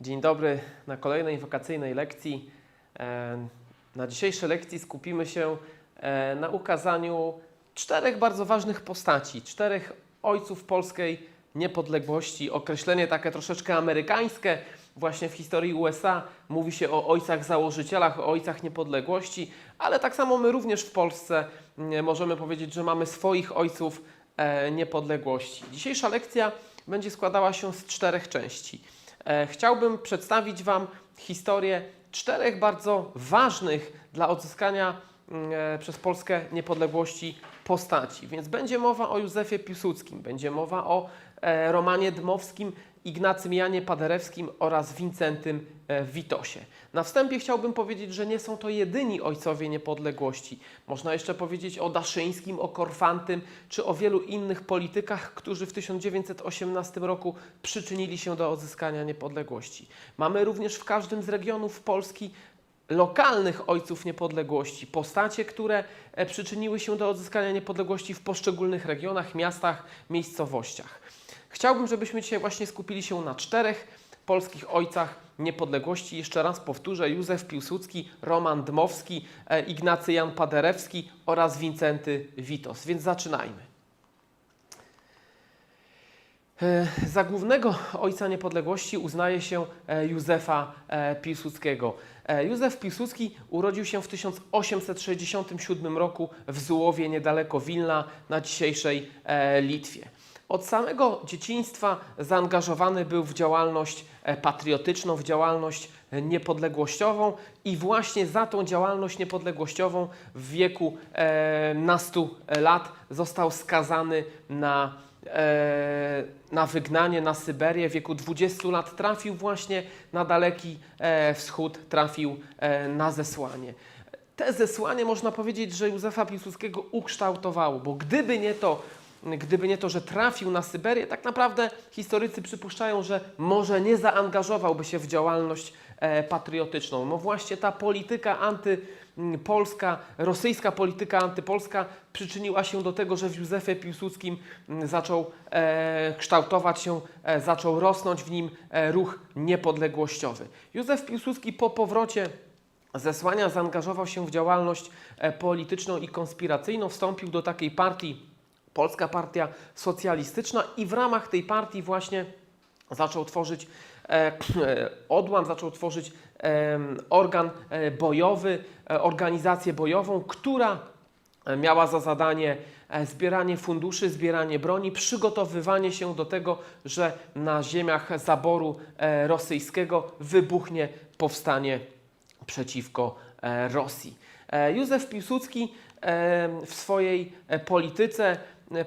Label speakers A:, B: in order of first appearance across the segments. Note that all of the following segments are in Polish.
A: Dzień dobry na kolejnej wakacyjnej lekcji. E, Na dzisiejszej lekcji skupimy się e, na ukazaniu czterech bardzo ważnych postaci, czterech ojców polskiej niepodległości. Określenie takie troszeczkę amerykańskie. Właśnie w historii USA mówi się o ojcach założycielach, o ojcach niepodległości, ale tak samo my również w Polsce mm, możemy powiedzieć, że mamy swoich ojców e, niepodległości. Dzisiejsza lekcja będzie składała się z czterech części. E, Chciałbym przedstawić Wam historię czterech bardzo ważnych dla odzyskania mm, e, przez Polskę niepodległości postaci. Więc będzie mowa o Józefie Piłsudskim, będzie mowa o e, Romanie Dmowskim, Ignacym Janie Paderewskim oraz Wincentym e, Witosie. Na wstępie chciałbym powiedzieć, że nie są to jedyni ojcowie niepodległości. Można jeszcze powiedzieć o Daszyńskim, o Korfantym, czy o wielu innych politykach, którzy w 1918 roku przyczynili się do odzyskania niepodległości. Mamy również w każdym z regionów Polski lokalnych ojców niepodległości, postacie, które e, przyczyniły się do odzyskania niepodległości w poszczególnych regionach, miastach, miejscowościach. Chciałbym, żebyśmy dzisiaj właśnie skupili się na czterech polskich ojcach niepodległości. Jeszcze raz powtórzę: Józef Piłsudski, Roman Dmowski, e, Ignacy Jan Paderewski oraz Wincenty Witos. Więc zaczynajmy. E, Za głównego ojca niepodległości uznaje się e, Józefa Piłsudskiego. Józef Piłsudski urodził się w 1867 roku w Zułowie niedaleko Wilna na dzisiejszej Litwie. Od samego dzieciństwa zaangażowany był w działalność e, patriotyczną, w działalność e, niepodległościową i właśnie za tą działalność niepodległościową w wieku e, nastu lat został skazany na e, na wygnanie na Syberię. W wieku 20 lat trafił właśnie na daleki e, wschód, trafił e, na zesłanie. Te zesłanie można powiedzieć, że Józefa Piłsudskiego ukształtowało, bo gdyby nie to, gdyby nie to, że trafił na Syberię, tak naprawdę historycy przypuszczają, że może nie zaangażowałby się w działalność e, patriotyczną. No właśnie ta polityka antypolska, rosyjska polityka antypolska przyczyniła się do tego, że w Józefie Piłsudskim zaczął e, kształtować się, e, zaczął rosnąć w nim ruch niepodległościowy. Józef Piłsudski po powrocie zesłania zaangażował się w działalność polityczną i konspiracyjną, wstąpił do takiej partii Polska Partia Socjalistyczna i w ramach tej partii właśnie zaczął tworzyć e, e, odłam, zaczął tworzyć e, organ bojowy, e, organizację bojową, która e, miała za zadanie zbieranie funduszy, zbieranie broni, przygotowywanie się do tego, że na ziemiach zaboru rosyjskiego wybuchnie powstanie przeciwko Rosji. Józef Piłsudski w swojej polityce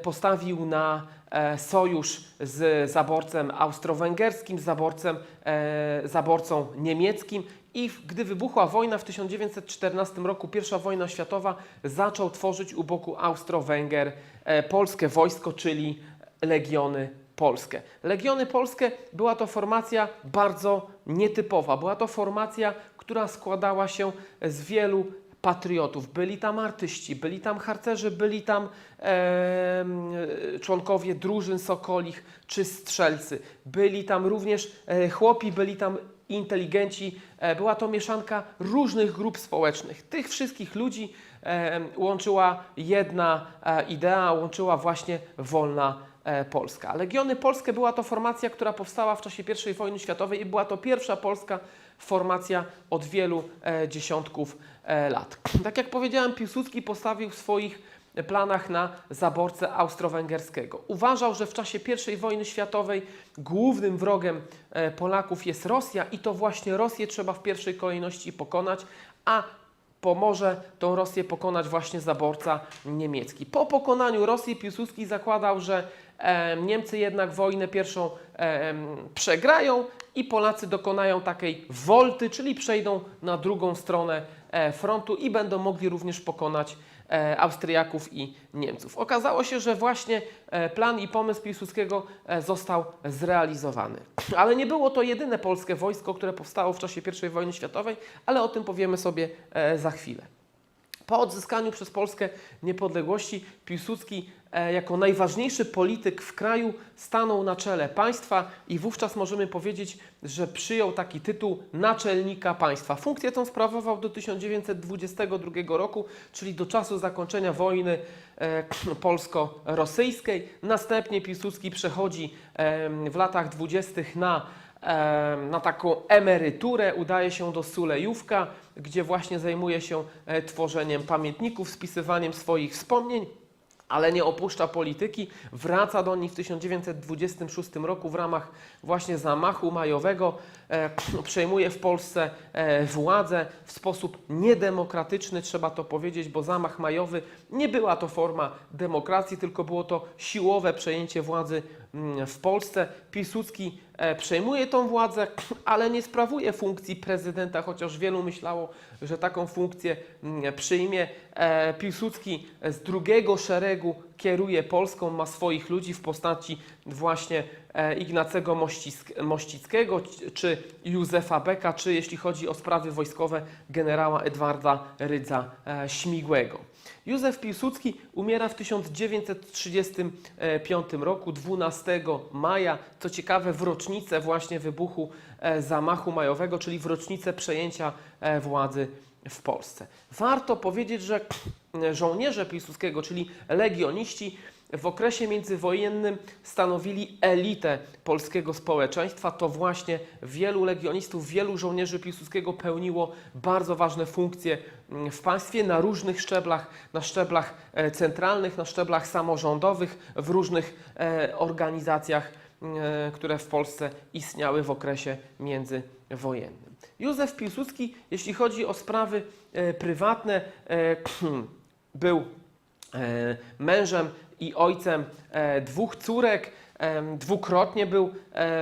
A: postawił na e, sojusz z zaborcem austro-węgierskim, z zaborcem, e, zaborcą niemieckim i gdy wybuchła wojna w 1914 roku, pierwsza wojna światowa, zaczął tworzyć u boku Austro-Węgier e, polskie wojsko, czyli Legiony Polskie. Legiony Polskie była to formacja bardzo nietypowa. Była to formacja, która składała się z wielu patriotów. Byli tam artyści, byli tam harcerzy, byli tam em, członkowie drużyn sokolich czy strzelcy. Byli tam również e, chłopi, byli tam inteligenci. E, była to mieszanka różnych grup społecznych. Tych wszystkich ludzi em, łączyła jedna e, idea, łączyła właśnie wolna e, Polska. Legiony Polskie była to formacja, która powstała w czasie I wojny światowej i była to pierwsza polska formacja od wielu e, dziesiątków e, lat. Tak jak powiedziałem, Piłsudski postawił w swoich planach na zaborcę austro-węgierskiego. Uważał, że w czasie I wojny światowej głównym wrogiem e, Polaków jest Rosja i to właśnie Rosję trzeba w pierwszej kolejności pokonać, a pomoże tą Rosję pokonać właśnie zaborca niemiecki. Po pokonaniu Rosji Piłsudski zakładał, że e, Niemcy jednak wojnę pierwszą e, przegrają i Polacy dokonają takiej wolty, czyli przejdą na drugą stronę e, frontu i będą mogli również pokonać e, Austriaków i Niemców. Okazało się, że właśnie e, plan i pomysł Piłsudskiego e, został zrealizowany. Ale nie było to jedyne polskie wojsko, które powstało w czasie I wojny światowej, ale o tym powiemy sobie e, za chwilę. Po odzyskaniu przez Polskę niepodległości Piłsudski e, jako najważniejszy polityk w kraju stanął na czele państwa i wówczas możemy powiedzieć, że przyjął taki tytuł naczelnika państwa. Funkcję tą sprawował do 1922 roku, czyli do czasu zakończenia wojny e, polsko-rosyjskiej. Następnie Piłsudski przechodzi w latach 20. na na taką emeryturę, udaje się do Sulejówka, gdzie właśnie zajmuje się e, tworzeniem pamiętników, spisywaniem swoich wspomnień, ale nie opuszcza polityki. Wraca do niej w 1926 roku w ramach właśnie zamachu majowego. E, przejmuje w Polsce e, władzę w sposób niedemokratyczny, trzeba to powiedzieć, bo zamach majowy nie była to forma demokracji, tylko było to siłowe przejęcie władzy mm, w Polsce. Piłsudski e, przejmuje tą władzę, ale nie sprawuje funkcji prezydenta, chociaż wielu myślało, że taką funkcję mm, przyjmie. Piłsudski z drugiego szeregu kieruje Polską, ma swoich ludzi w postaci właśnie e, Ignacego Mościck- Mościckiego czy Józefa Beka, czy jeśli chodzi o sprawy wojskowe generała Edwarda Rydza e, Śmigłego. Józef Piłsudski umiera w 1935 roku, 12 maja, co ciekawe w rocznicę właśnie wybuchu e, zamachu majowego, czyli w rocznicę przejęcia władzy w Polsce. Warto powiedzieć, że żołnierze Piłsudskiego, czyli legioniści, w okresie międzywojennym stanowili elitę polskiego społeczeństwa. To właśnie wielu legionistów, wielu żołnierzy Piłsudskiego pełniło bardzo ważne funkcje mm, w państwie na różnych szczeblach, na szczeblach e, centralnych, na szczeblach samorządowych, w różnych e, organizacjach, e, które w Polsce istniały w okresie międzywojennym. Józef Piłsudski, jeśli chodzi o sprawy e, prywatne, e, był e, mężem i ojcem dwóch córek. Dwukrotnie był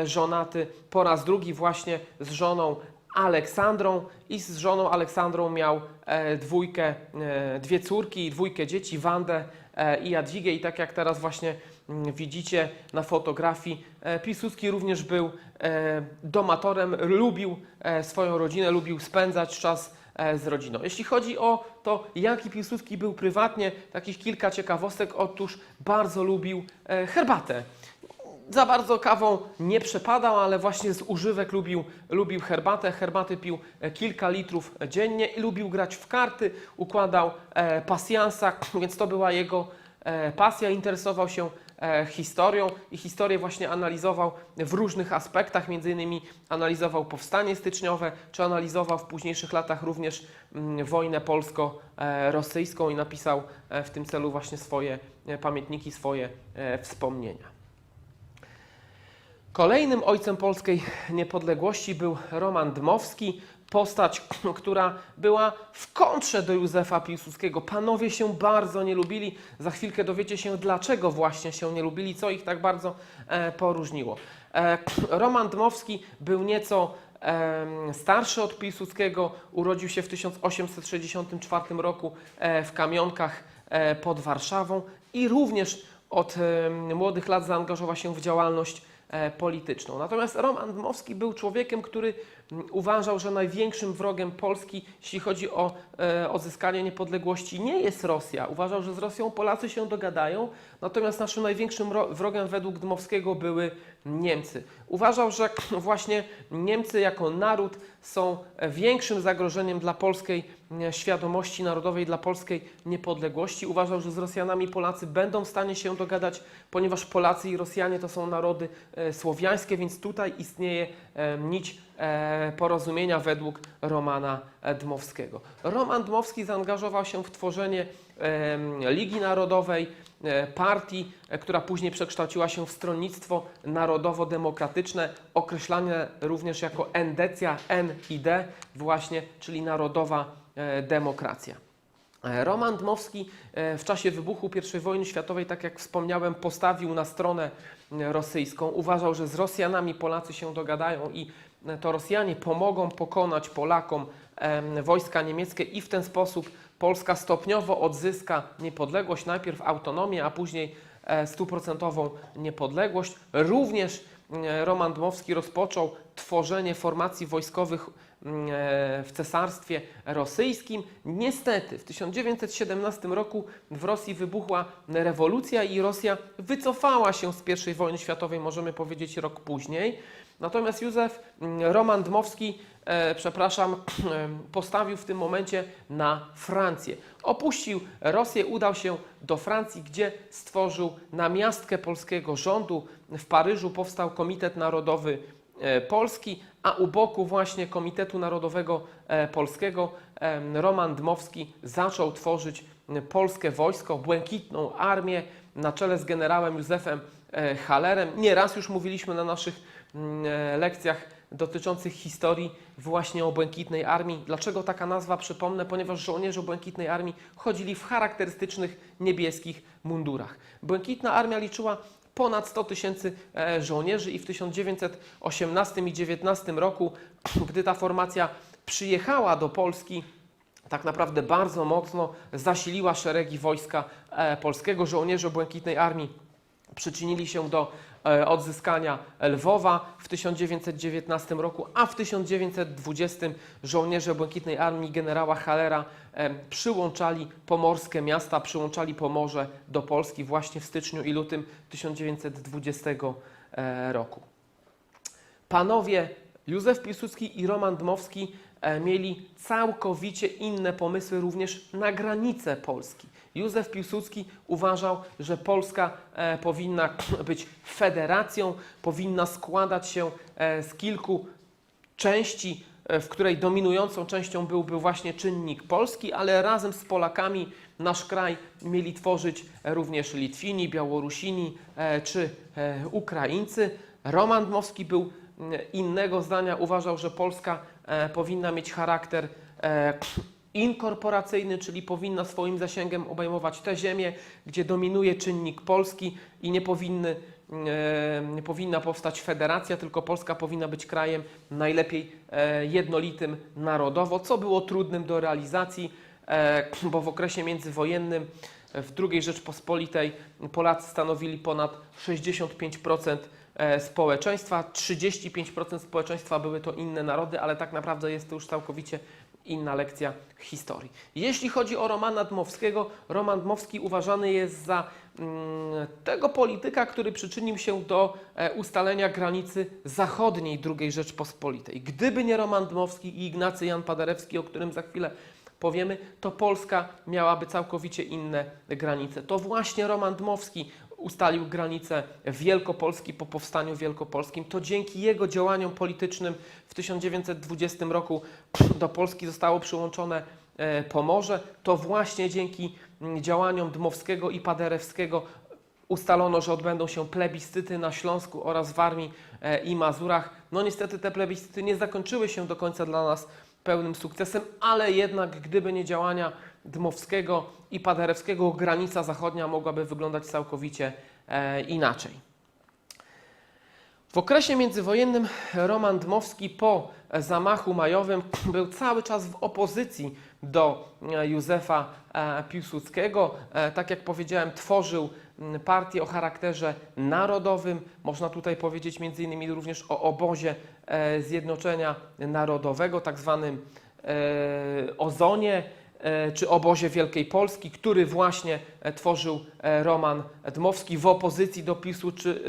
A: żonaty, po raz drugi właśnie z żoną Aleksandrą i z żoną Aleksandrą miał dwójkę, dwie córki i dwójkę dzieci, Wandę i Jadwigę i tak jak teraz właśnie widzicie na fotografii, e, Piłsudski również był e, domatorem, lubił e, swoją rodzinę, lubił spędzać czas z rodziną. Jeśli chodzi o to, jaki Piłsudski był prywatnie, takich kilka ciekawostek. Otóż bardzo lubił herbatę. Za bardzo kawą nie przepadał, ale właśnie z używek lubił, lubił herbatę. Herbaty pił kilka litrów dziennie i lubił grać w karty, układał e, pasjansa, więc to była jego e, pasja. Interesował się historią i historię właśnie analizował w różnych aspektach, między innymi analizował powstanie styczniowe, czy analizował w późniejszych latach również mm, wojnę polsko-rosyjską i napisał e, w tym celu właśnie swoje e, pamiętniki, swoje e, wspomnienia. Kolejnym ojcem polskiej niepodległości był Roman Dmowski, postać, która była w kontrze do Józefa Piłsudskiego. Panowie się bardzo nie lubili. Za chwilkę dowiecie się, dlaczego właśnie się nie lubili, co ich tak bardzo e, poróżniło. E, Roman Dmowski był nieco em, starszy od Piłsudskiego, urodził się w 1864 roku e, w Kamionkach e, pod Warszawą i również od młodych lat zaangażował się w działalność e, polityczną. Natomiast Roman Dmowski był człowiekiem, który mm, uważał, że największym wrogiem Polski, jeśli chodzi o e, odzyskanie niepodległości, nie jest Rosja. Uważał, że z Rosją Polacy się dogadają, natomiast naszym największym ro- wrogiem według Dmowskiego były Niemcy. Uważał, że właśnie Niemcy jako naród są większym zagrożeniem dla polskiej e, świadomości narodowej, dla polskiej niepodległości. Uważał, że z Rosjanami Polacy będą w stanie się dogadać, ponieważ Polacy i Rosjanie to są narody e, słowiańskie, więc tutaj istnieje e, nić e, porozumienia według Romana e, Dmowskiego. Roman Dmowski zaangażował się w tworzenie Ligi Narodowej, e, partii, e, która później przekształciła się w Stronnictwo Narodowo-Demokratyczne, określane również jako Endecja, N i D, właśnie, czyli Narodowa e, Demokracja. E, Roman Dmowski e, w czasie wybuchu I wojny światowej, tak jak wspomniałem, postawił na stronę e, rosyjską. Uważał, że z Rosjanami Polacy się dogadają i e, to Rosjanie pomogą pokonać Polakom wojska niemieckie i w ten sposób Polska stopniowo odzyska niepodległość, najpierw autonomię, a później e, stuprocentową niepodległość. Również e, Roman Dmowski rozpoczął tworzenie formacji wojskowych w Cesarstwie Rosyjskim. Niestety w 1917 roku w Rosji wybuchła rewolucja i Rosja wycofała się z I wojny światowej, możemy powiedzieć rok później. Natomiast Józef mm, Roman Dmowski, e, przepraszam, postawił w tym momencie na Francję. Opuścił Rosję, udał się do Francji, gdzie stworzył namiastkę polskiego rządu. W Paryżu powstał Komitet Narodowy e, Polski, a u boku właśnie Komitetu Narodowego e, Polskiego em, Roman Dmowski zaczął tworzyć polskie wojsko, błękitną armię na czele z generałem Józefem e, Hallerem. Nieraz już mówiliśmy na naszych e, lekcjach dotyczących historii właśnie o Błękitnej Armii. Dlaczego taka nazwa? Przypomnę, ponieważ żołnierze Błękitnej Armii chodzili w charakterystycznych niebieskich mundurach. Błękitna Armia liczyła ponad 100 tysięcy e, żołnierzy i w 1918 i 19 roku, gdy ta formacja przyjechała do Polski, tak naprawdę bardzo mocno zasiliła szeregi wojska e, polskiego. Żołnierze Błękitnej Armii przyczynili się do e, odzyskania Lwowa w 1919 roku, a w 1920 żołnierze Błękitnej Armii generała Hallera e, przyłączali pomorskie miasta, przyłączali Pomorze do Polski właśnie w styczniu i lutym 1920 e, roku. Panowie Józef Piłsudski i Roman Dmowski mieli całkowicie inne pomysły również na granice Polski. Józef Piłsudski uważał, że Polska e, powinna być federacją, powinna składać się e, z kilku części, e, w której dominującą częścią byłby właśnie czynnik polski, ale razem z Polakami nasz kraj mieli tworzyć również Litwini, Białorusini czy Ukraińcy. Roman Dmowski był mm, innego zdania, uważał, że Polska powinna mieć charakter inkorporacyjny, czyli powinna swoim zasięgiem obejmować te ziemie, gdzie dominuje czynnik polski i nie powinny e, nie powinna powstać federacja, tylko Polska powinna być krajem najlepiej e, jednolitym narodowo, co było trudnym do realizacji, e, bo w okresie międzywojennym w II Rzeczpospolitej Polacy stanowili ponad 65% e, społeczeństwa, 35% społeczeństwa były to inne narody, ale tak naprawdę jest to już całkowicie inna lekcja historii. Jeśli chodzi o Romana Dmowskiego, Roman Dmowski uważany jest za mm, tego polityka, który przyczynił się do e, ustalenia granicy zachodniej II Rzeczpospolitej. Gdyby nie Roman Dmowski i Ignacy Jan Paderewski, o którym za chwilę powiemy, to Polska miałaby całkowicie inne granice. To właśnie Roman Dmowski ustalił granice Wielkopolski po powstaniu wielkopolskim. To dzięki jego działaniom politycznym w 1920 roku do Polski zostało przyłączone e, Pomorze. To właśnie dzięki mm, działaniom Dmowskiego i Paderewskiego ustalono, że odbędą się plebiscyty na Śląsku oraz w Armii e, i Mazurach. No niestety te plebiscyty nie zakończyły się do końca dla nas pełnym sukcesem, ale jednak gdyby nie działania Dmowskiego i Paderewskiego, granica zachodnia mogłaby wyglądać całkowicie e, inaczej. W okresie międzywojennym Roman Dmowski po zamachu majowym był cały czas w opozycji do e, Józefa e, Piłsudskiego. Tak jak powiedziałem, tworzył partię o charakterze narodowym. Można tutaj powiedzieć między innymi również o obozie Zjednoczenia Narodowego, tak zwanym Ozonie czy obozie Wielkiej Polski, który właśnie e, tworzył e, Roman Dmowski w opozycji do PiSu czy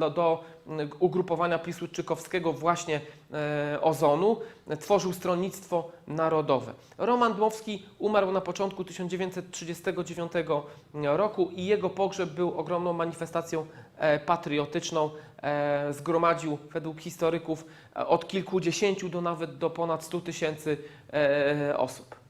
A: e, do m, ugrupowania Piłsudczykowskiego właśnie e, Ozonu, e, tworzył Stronnictwo Narodowe. Roman Dmowski umarł na początku 1939 roku i jego pogrzeb był ogromną manifestacją e, patriotyczną. E, zgromadził według historyków e, od kilkudziesięciu do nawet do ponad 100 tysięcy e, osób.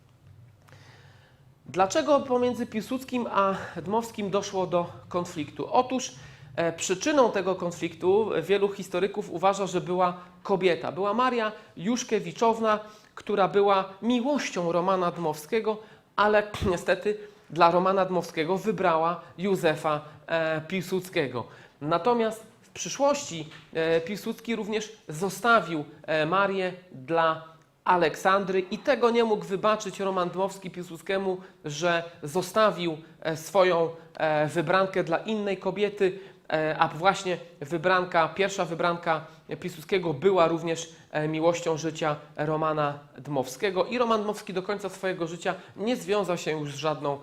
A: Dlaczego pomiędzy Piłsudskim a Dmowskim doszło do konfliktu? Otóż e, przyczyną tego konfliktu wielu historyków uważa, że była kobieta. Była Maria Juszkiewiczowna, która była miłością Romana Dmowskiego, ale niestety dla Romana Dmowskiego wybrała Józefa e, Piłsudskiego. Natomiast w przyszłości e, Piłsudski również zostawił e, Marię dla Aleksandry i tego nie mógł wybaczyć Roman Dmowski Piłsudskiemu, że zostawił e, swoją e, wybrankę dla innej kobiety, e, a właśnie wybranka, pierwsza wybranka Piłsudskiego była również miłością życia Romana Dmowskiego i Roman Dmowski do końca swojego życia nie związał się już z żadną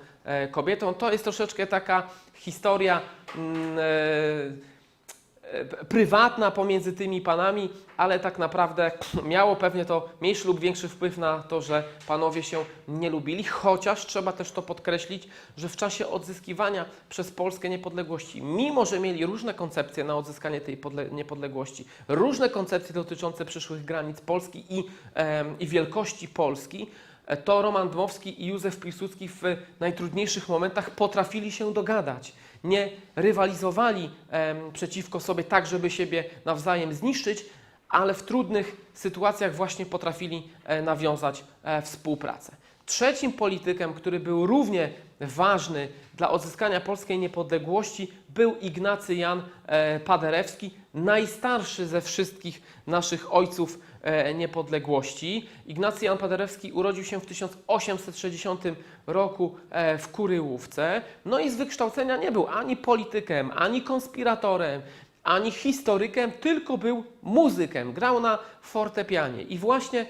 A: kobietą. To jest troszeczkę taka historia mm, prywatna pomiędzy tymi panami, ale tak naprawdę miało pewnie to mniejszy lub większy wpływ na to, że panowie się nie lubili, chociaż trzeba też to podkreślić, że w czasie odzyskiwania przez Polskę niepodległości, mimo że mieli różne koncepcje na odzyskanie tej podle- niepodległości, różne koncepcje dotyczące przyszłych granic Polski i, em, i wielkości Polski, e, to Roman Dmowski i Józef Piłsudski w najtrudniejszych momentach potrafili się dogadać. Nie rywalizowali przeciwko sobie tak, żeby siebie nawzajem zniszczyć, ale w trudnych sytuacjach właśnie potrafili e, nawiązać e, współpracę. Trzecim politykiem, który był równie ważny dla odzyskania polskiej niepodległości, był Ignacy Jan e, Paderewski, najstarszy ze wszystkich naszych ojców niepodległości. Ignacy Jan Paderewski urodził się w 1860 roku e, w Kuryłówce. No i z wykształcenia nie był ani politykiem, ani konspiratorem, ani historykiem, tylko był muzykiem. Grał na fortepianie. I właśnie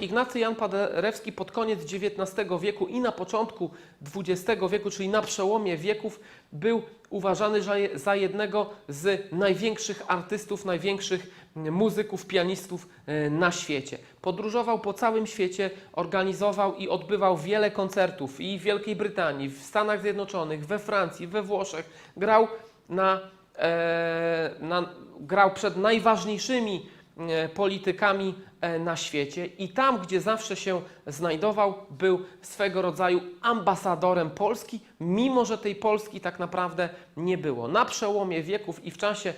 A: Ignacy Jan Paderewski pod koniec XIX wieku i na początku XX wieku, czyli na przełomie wieków, był uważany za je- za jednego z największych artystów, największych muzyków, pianistów e, na świecie. Podróżował po całym świecie, organizował i odbywał wiele koncertów i w Wielkiej Brytanii, w Stanach Zjednoczonych, we Francji, we Włoszech. Grał na e, na, grał przed najważniejszymi e, politykami na świecie i tam, gdzie zawsze się znajdował, był swego rodzaju ambasadorem Polski, mimo że tej Polski tak naprawdę nie było. Na przełomie wieków i w czasie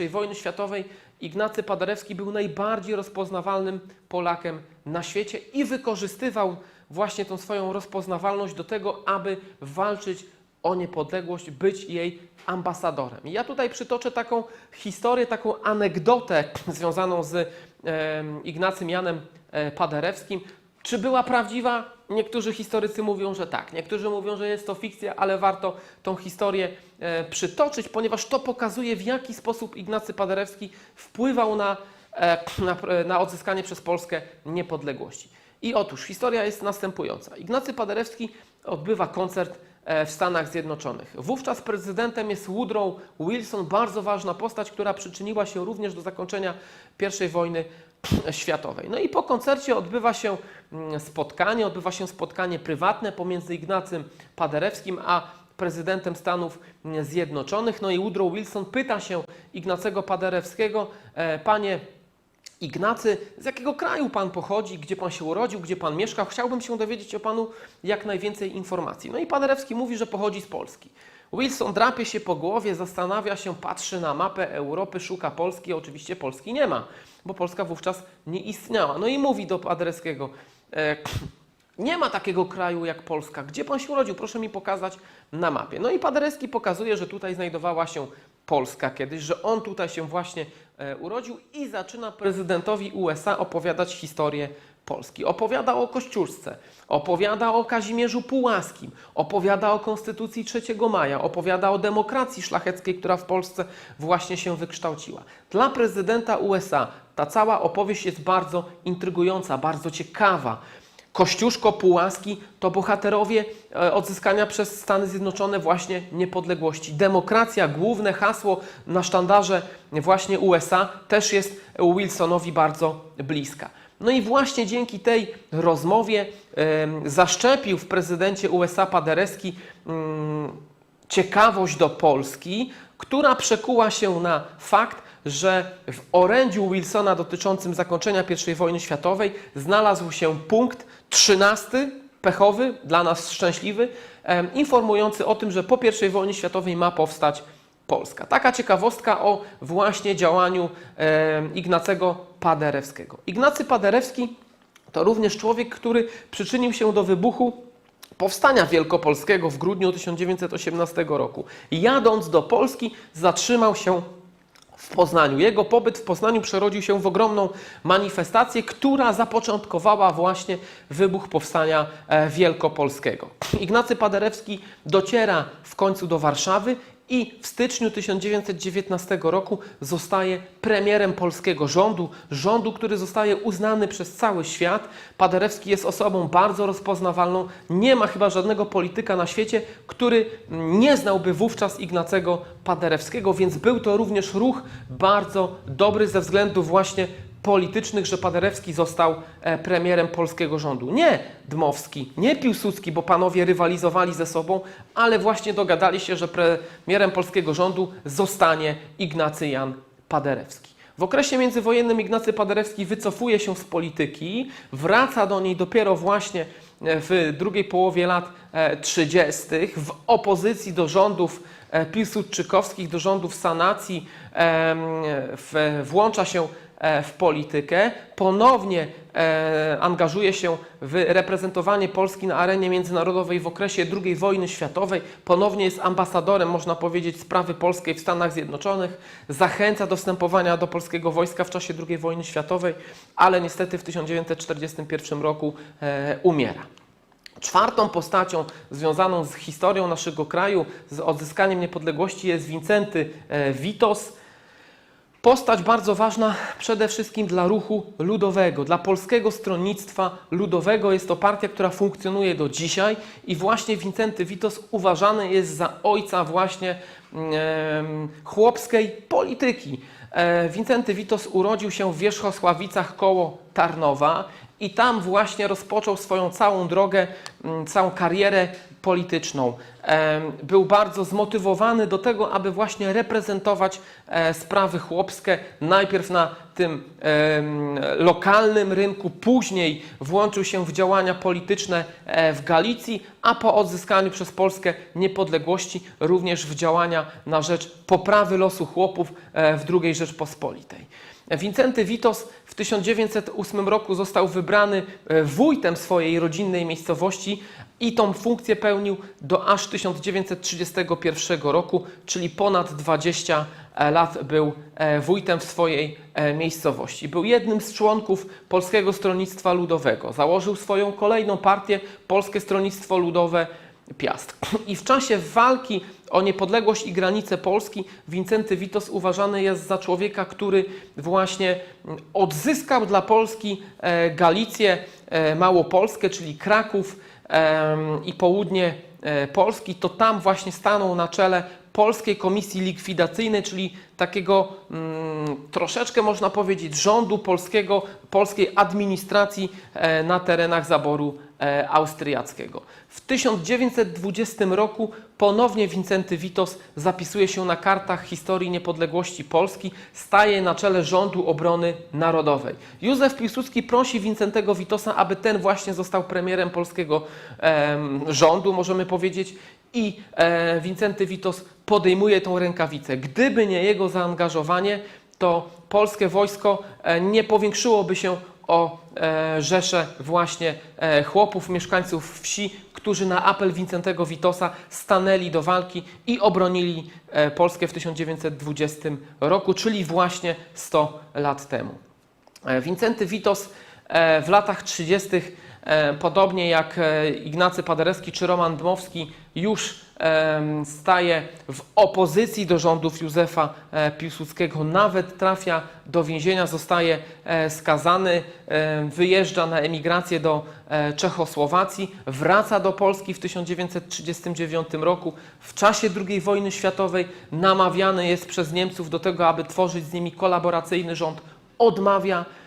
A: I wojny światowej Ignacy Paderewski był najbardziej rozpoznawalnym Polakiem na świecie i wykorzystywał właśnie tą swoją rozpoznawalność do tego, aby walczyć o niepodległość, być jej ambasadorem. I ja tutaj przytoczę taką historię, taką anegdotę związaną z Ignacym Janem e, Paderewskim. Czy była prawdziwa? Niektórzy historycy mówią, że tak. Niektórzy mówią, że jest to fikcja, ale warto tą historię e, przytoczyć, ponieważ to pokazuje, w jaki sposób Ignacy Paderewski wpływał na, e, na, na odzyskanie przez Polskę niepodległości. I otóż historia jest następująca. Ignacy Paderewski odbywa koncert w Stanach Zjednoczonych. Wówczas prezydentem jest Woodrow Wilson, bardzo ważna postać, która przyczyniła się również do zakończenia I wojny światowej. No i po koncercie odbywa się mm, spotkanie, odbywa się spotkanie prywatne pomiędzy Ignacym Paderewskim a prezydentem Stanów Zjednoczonych. No i Woodrow Wilson pyta się Ignacego Paderewskiego, e, panie Ignacy, z jakiego kraju Pan pochodzi, gdzie Pan się urodził, gdzie Pan mieszkał? Chciałbym się dowiedzieć o Panu jak najwięcej informacji. No i Paderewski mówi, że pochodzi z Polski. Wilson drapie się po głowie, zastanawia się, patrzy na mapę Europy, szuka Polski. Oczywiście Polski nie ma, bo Polska wówczas nie istniała. No i mówi do Paderewskiego, e, nie ma takiego kraju jak Polska. Gdzie Pan się urodził? Proszę mi pokazać na mapie. No i Paderewski pokazuje, że tutaj znajdowała się Polska kiedyś, że on tutaj się właśnie urodził i zaczyna prezydentowi USA opowiadać historię Polski. Opowiada o Kościuszce, opowiada o Kazimierzu Pułaskim, opowiada o Konstytucji 3 maja, opowiada o demokracji szlacheckiej, która w Polsce właśnie się wykształciła. Dla prezydenta USA ta cała opowieść jest bardzo intrygująca, bardzo ciekawa. Kościuszko, Pułaski to bohaterowie e, odzyskania przez Stany Zjednoczone właśnie niepodległości. Demokracja, główne hasło na sztandarze właśnie USA, też jest Wilsonowi bardzo bliska. No i właśnie dzięki tej rozmowie em, zaszczepił w prezydencie USA Paderewski mm, ciekawość do Polski, która przekuła się na fakt, że w orędziu Wilsona dotyczącym zakończenia I wojny światowej znalazł się punkt 13, pechowy, dla nas szczęśliwy, informujący o tym, że po I wojnie światowej ma powstać Polska. Taka ciekawostka o właśnie działaniu Ignacego Paderewskiego. Ignacy Paderewski to również człowiek, który przyczynił się do wybuchu Powstania Wielkopolskiego w grudniu 1918 roku. Jadąc do Polski, zatrzymał się w Poznaniu. Jego pobyt w Poznaniu przerodził się w ogromną manifestację, która zapoczątkowała właśnie wybuch Powstania e, Wielkopolskiego. Ignacy Paderewski dociera w końcu do Warszawy i w styczniu 1919 roku zostaje premierem polskiego rządu, rządu, który zostaje uznany przez cały świat. Paderewski jest osobą bardzo rozpoznawalną. Nie ma chyba żadnego polityka na świecie, który nie znałby wówczas Ignacego Paderewskiego, więc był to również ruch bardzo dobry ze względów właśnie politycznych, że Paderewski został e, premierem polskiego rządu. Nie Dmowski, nie Piłsudski, bo panowie rywalizowali ze sobą, ale właśnie dogadali się, że premierem polskiego rządu zostanie Ignacy Jan Paderewski. W okresie międzywojennym Ignacy Paderewski wycofuje się z polityki, wraca do niej dopiero właśnie e, w drugiej połowie lat e, 30. w opozycji do rządów e, Piłsudczykowskich, do rządów sanacji, w, włącza się e, w politykę, ponownie e, angażuje się w reprezentowanie Polski na arenie międzynarodowej w okresie II wojny światowej, ponownie jest ambasadorem, można powiedzieć, sprawy polskiej w Stanach Zjednoczonych, zachęca do wstępowania do polskiego wojska w czasie II wojny światowej, ale niestety w 1941 roku e, umiera. Czwartą postacią związaną z historią naszego kraju, z odzyskaniem niepodległości jest Wincenty e, Witos. Postać bardzo ważna przede wszystkim dla ruchu ludowego, dla polskiego stronnictwa ludowego. Jest to partia, która funkcjonuje do dzisiaj i właśnie Wincenty Witos uważany jest za ojca właśnie em, chłopskiej polityki. E, Wincenty Witos urodził się w Wierzchosławicach koło Tarnowa i tam właśnie rozpoczął swoją całą drogę, mm, całą karierę polityczną. Był bardzo zmotywowany do tego, aby właśnie reprezentować e, sprawy chłopskie, najpierw na tym lokalnym rynku, później włączył się w działania polityczne e, w Galicji, a po odzyskaniu przez Polskę niepodległości również w działania na rzecz poprawy losu chłopów e, w II Rzeczpospolitej. Wincenty Witos w 1908 roku został wybrany e, wójtem swojej rodzinnej miejscowości i tą funkcję pełnił do aż 1931 roku, czyli ponad 20 lat był e, wójtem w swojej e, miejscowości. Był jednym z członków Polskiego Stronnictwa Ludowego. Założył swoją kolejną partię, Polskie Stronnictwo Ludowe Piast. I w czasie walki o niepodległość i granice Polski Wincenty Witos uważany jest za człowieka, który właśnie mm, odzyskał dla Polski e, Galicję e, Małopolskę, czyli Kraków i południe e, Polski. To tam właśnie stanął na czele Polskiej Komisji Likwidacyjnej, czyli takiego mm, troszeczkę można powiedzieć rządu polskiego, polskiej administracji e, na terenach zaboru e, austriackiego. W 1920 roku ponownie Wincenty Witos zapisuje się na kartach historii niepodległości Polski, staje na czele rządu obrony narodowej. Józef Piłsudski prosi Wincentego Witosa, aby ten właśnie został premierem polskiego em, rządu, możemy powiedzieć, i e, Wincenty Witos podejmuje tą rękawicę. Gdyby nie jego zaangażowanie, to polskie wojsko e, nie powiększyłoby się o e, właśnie e, chłopów, mieszkańców wsi, którzy na apel Wincentego Witosa stanęli do walki i obronili e, Polskę w 1920 roku, czyli właśnie 100 lat temu. E, Wincenty Witos e, w latach 30., e, podobnie jak e, Ignacy Paderewski czy Roman Dmowski, już em, staje w opozycji do rządów Józefa e, Piłsudskiego, nawet trafia do więzienia, zostaje e, skazany, e, wyjeżdża na emigrację do e, Czechosłowacji, wraca do Polski w 1939 roku. W czasie II wojny światowej namawiany jest przez Niemców do tego, aby tworzyć z nimi kolaboracyjny rząd, odmawia e,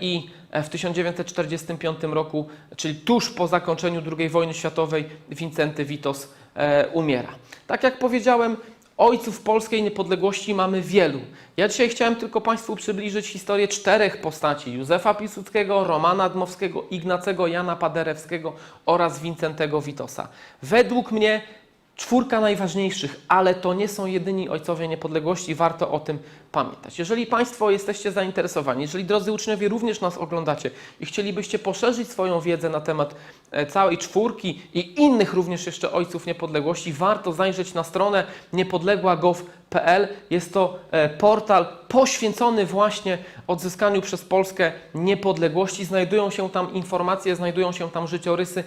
A: i w 1945 roku, czyli tuż po zakończeniu II wojny światowej, Wincenty Witos e, umiera. Tak jak powiedziałem, ojców polskiej niepodległości mamy wielu. Ja dzisiaj chciałem tylko Państwu przybliżyć historię czterech postaci: Józefa Piłsudskiego, Romana Dmowskiego, Ignacego Jana Paderewskiego oraz Wincentego Witosa. Według mnie czwórka najważniejszych, ale to nie są jedyni ojcowie niepodległości, warto o tym pamiętać. Jeżeli Państwo jesteście zainteresowani, jeżeli drodzy uczniowie również nas oglądacie i chcielibyście poszerzyć swoją wiedzę na temat e, całej czwórki i innych również jeszcze ojców niepodległości, warto zajrzeć na stronę niepodległa.gov.pl. Jest to e, portal poświęcony właśnie odzyskaniu przez Polskę niepodległości. Znajdują się tam informacje, znajdują się tam życiorysy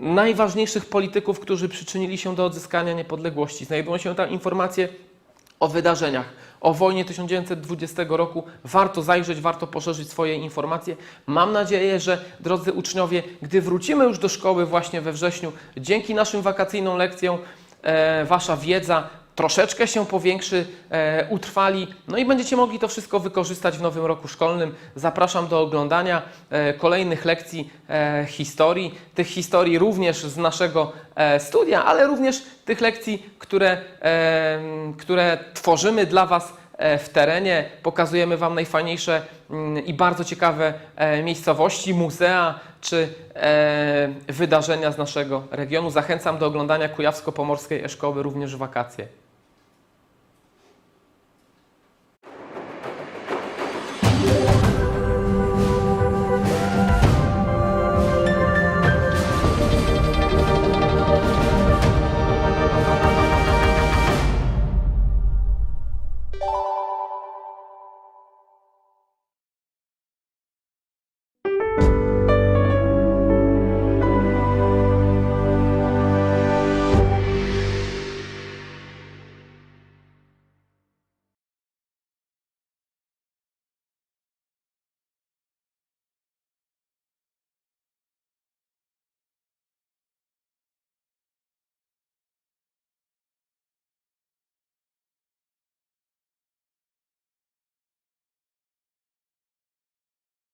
A: najważniejszych polityków, którzy przyczynili się do odzyskania niepodległości. Znajdują się tam informacje o wydarzeniach, o wojnie 1920 roku. Warto zajrzeć, warto poszerzyć swoje informacje. Mam nadzieję, że drodzy uczniowie, gdy wrócimy już do szkoły właśnie we wrześniu, dzięki naszym wakacyjnym lekcjom, e, wasza wiedza troszeczkę się powiększy, e, utrwali, no i będziecie mogli to wszystko wykorzystać w nowym roku szkolnym. Zapraszam do oglądania e, kolejnych lekcji e, historii, tych historii również z naszego e, studia, ale również tych lekcji, które, e, które tworzymy dla Was e, w terenie. Pokazujemy Wam najfajniejsze mm, i bardzo ciekawe e, miejscowości, muzea czy e, wydarzenia z naszego regionu. Zachęcam do oglądania Kujawsko-Pomorskiej E-Szkoły również w wakacje.